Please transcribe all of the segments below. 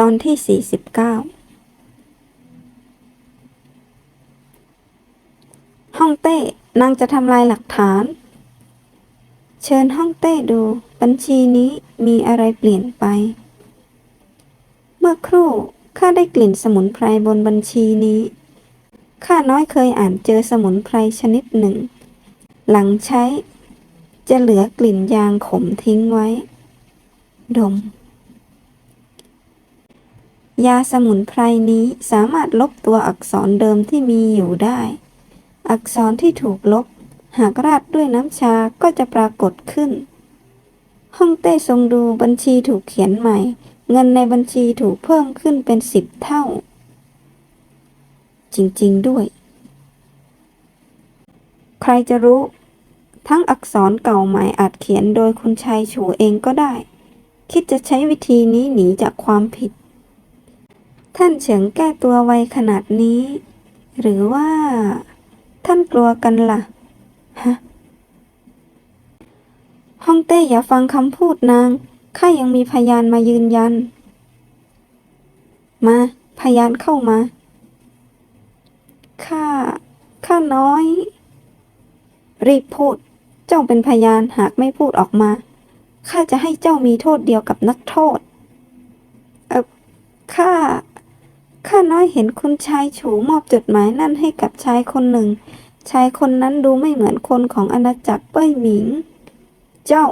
ตอนที่ 49 ห้องเต้ นางจะทำลายหลักฐาน เชิญห้องเต้ดูบัญชีนี้มีอะไรเปลี่ยนไป เมื่อครู่ข้าได้กลิ่นสมุนไพรบนบัญชีนี้ ข้าน้อยเคยอ่านเจอสมุนไพรชนิดหนึ่ง หลังใช้ จะเหลือกลิ่นยางขมทิ้งไว้ ดม ยาสมุนไพรนี้สามารถลบตัวอักษรเดิมที่มีอยู่ได้ อักษรที่ถูกลบ หากราดด้วยน้ำชาก็จะปรากฏขึ้น ห้องเต้ทรงดูบัญชีถูกเขียนใหม่ เงินในบัญชีถูกเพิ่มขึ้นเป็นสิบเท่า จริงๆด้วย ใครจะรู้ ทั้งอักษรเก่าใหม่อาจเขียนโดยคุณชายฉูเองก็ได้ คิดจะใช้วิธีนี้หนีจากความผิด ท่านเฉิงแก้ตัวไวขนาดนี้ หรือว่า ท่านกลัวกันล่ะ ฮะฮ่องเต้อย่าฟังคำพูดนาง ข้ายังมีพยานมายืนยัน มา พยานเข้ามา ข้า ข้าน้อย รีบพูด เจ้าเป็นพยานหากไม่พูดออกมา ข้าจะให้เจ้ามีโทษเดียวกับนักโทษ เออข้า ข้าน้อยเห็นคุณชายฉูมอบจดหมายนั่นให้กับชายคนหนึ่ง ชายคนนั้นดูไม่เหมือนคนของอาณาจักรเป้ยหมิง เจ้า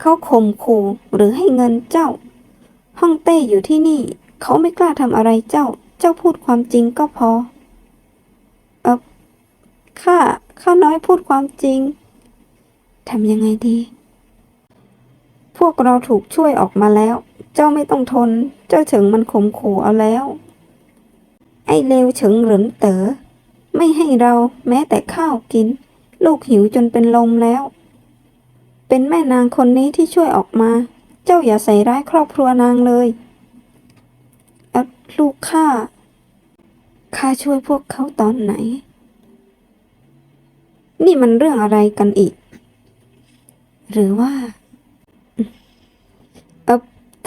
เขาข่มขู่หรือให้เงินเจ้าฮ่องเต้อยู่ที่นี่ เขาไม่กล้าทำอะไรเจ้า เจ้าพูดความจริงก็พอ เออข้าข้าน้อยพูดความจริงทำยังไงดี พวกเราถูกช่วยออกมาแล้ว เจ้าไม่ต้องทน เจ้าเฉิงมันข่มขู่เอาแล้ว ไอ้เลวเฉิงเหรินเต๋อไม่ให้เราแม้แต่ข้าวกิน ลูกหิวจนเป็นลมแล้ว เป็นแม่นางคนนี้ที่ช่วยออกมา เจ้าอย่าใส่ร้ายครอบครัวนางเลยเลูกข้าข้าช่วยพวกเขาตอนไหน นี่มันเรื่องอะไรกันอีก หรือว่า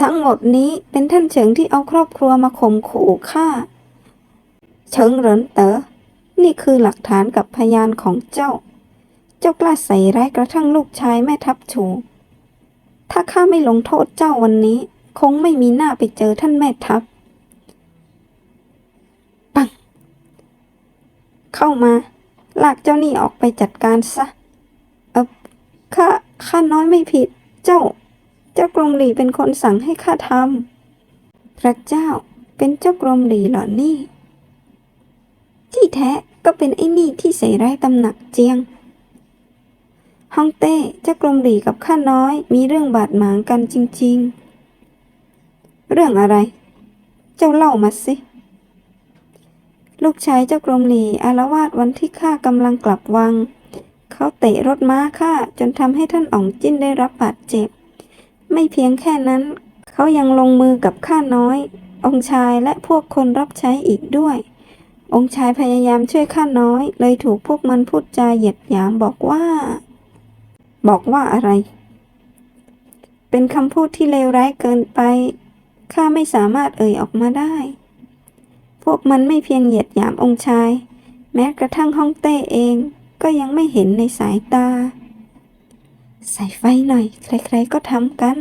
ทั้งหมดนี้เป็นท่านเฉิงที่เอาครอบครัวมาข่มขู่ข้าเฉิงเหรินเต๋อนี่คือหลักฐานกับพยานของเจ้า เจ้ากล้าใส่ร้ายกระทั่งลูกชายแม่ทัพชู ถ้าข้าไม่ลงโทษเจ้าวันนี้ คงไม่มีหน้าไปเจอท่านแม่ทัพ ปัง เข้ามาลากเจ้านี่ออกไปจัดการซะ เออข้าข้าน้อยไม่ผิด เจ้า เจ้ากรมหลีเป็นคนสั่งให้ข้าทำพระเจ้าเป็นเจ้ากรมหลีเหรอนี่ ที่แท้ก็เป็นไอ้นี่ที่ใส่ร้ายตำหนักเจียงฮ่องเต้เจ้ากรมหลีกับข้าน้อยมีเรื่องบาดหมางกันจริง ๆ เรื่องอะไร เจ้าเล่ามาสิ ลูกชายเจ้ากรมหลีอารวาสวันที่ข้ากำลังกลับวัง เขาเตะรถม้าข้าจนทำให้ท่านอ๋องจิ้นได้รับบาดเจ็บ ไม่เพียงแค่นั้น เขายังลงมือกับข้าน้อย องค์ชายและพวกคนรับใช้อีกด้วย องค์ชายพยายามช่วยข้าน้อย เลยถูกพวกมันพูดจาเหยียดหยามบอกว่า บอกว่าอะไร เป็นคำพูดที่เลวร้ายเกินไปข้าไม่สามารถเอ่ยออกมาได้ พวกมันไม่เพียงเหยียดหยามองค์ชาย แม้กระทั่งฮ่องเต้เองก็ยังไม่เห็นในสายตา ใส่ไฟหน่อย ใครๆก็ทำกัน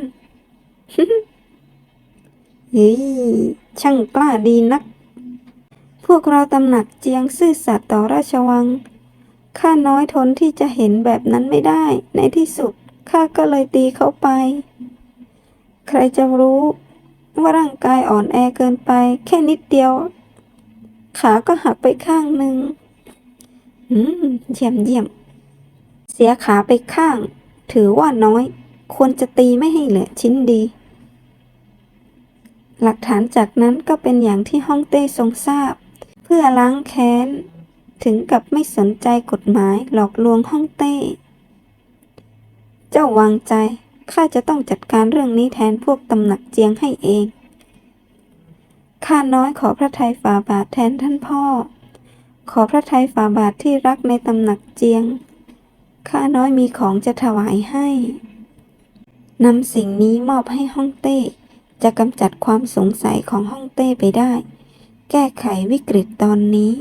เฮ้ยช่างกล้าดีนัก พวกเราตำหนักเจียงซื่อสัตย์ต่อราชวัง ข้าน้อยทนที่จะเห็นแบบนั้นไม่ได้ ในที่สุดข้าก็เลยตีเขาไป ใครจะรู้ว่าร่างกายอ่อนแอเกินไป แค่นิดเดียว ขาก็หักไปข้างหนึ่งอืมเยี่ยมเยี่ยม เสียขาไปข้าง ถือว่าน้อย ควรจะตีไม่ให้เหลือชิ้นดี หลักฐานจากนั้นก็เป็นอย่างที่ฮ่องเต้ทรงทราบ เพื่อล้างแค้น ถึงกับไม่สนใจกฎหมายหลอกลวงฮ่องเต้ เจ้าวางใจข้าจะต้องจัดการเรื่องนี้แทนพวกตำหนักเจียงให้เอง ข้าน้อยขอพระทัยฝ่าบาทแทนท่านพ่อ ขอพระทัยฝ่าบาทที่รักในตำหนักเจียง ข้าน้อยมีของจะถวายให้นำสิ่งนี้มอบให้ฮ่องเต้ จะกำจัดความสงสัยของฮ่องเต้ไปได้ แก้ไขวิกฤตตอนนี้